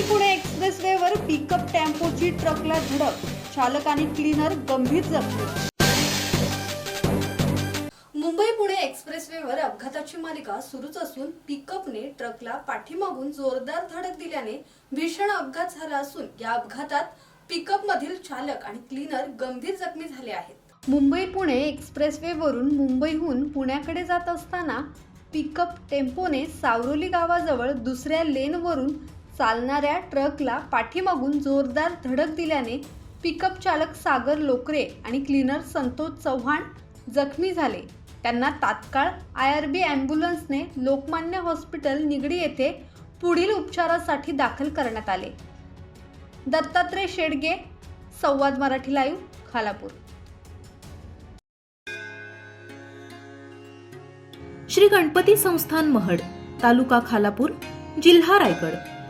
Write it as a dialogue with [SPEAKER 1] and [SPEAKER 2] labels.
[SPEAKER 1] Pickup टेम्पोची ट्रकला धडक. चालक आणि क्लीनर गंभीर जखमी. मुंबई पुणे एक्सप्रेसवेवर अपघाताची मालिका सुरूच असून पिकअपने ट्रकला पाठीमागून जोरदार धडक दिल्याने भीषण अपघात झाला असून या अपघातात पिकअप मधील चालक आणि क्लीनर गंभीर जखमी झाले आहेत. मुंबई पुणे एक्सप्रेसवेवरून मुंबईहून पुण्याकडे जात असताना पिकअप टेम्पोने सावरोली गावाजवळ दुसऱ्या लेनवरून चालणाऱ्या ट्रकला पाठीमागून जोरदार धडक दिल्याने पिकअप चालक सागर लोकरे आणि क्लीनर संतोष चव्हाण जखमी झाले. त्यांना तात्काळ आय आर बी ॲम्ब्युलन्सने लोकमान्य हॉस्पिटल निगडी येथे पुढील उपचारासाठी दाखल करण्यात आले. दत्तात्रय शेडगे संवाद मराठी लाईव्ह खालापूर.
[SPEAKER 2] श्री गणपती संस्थान महड तालुका खालापूर जिल्हा रायगड.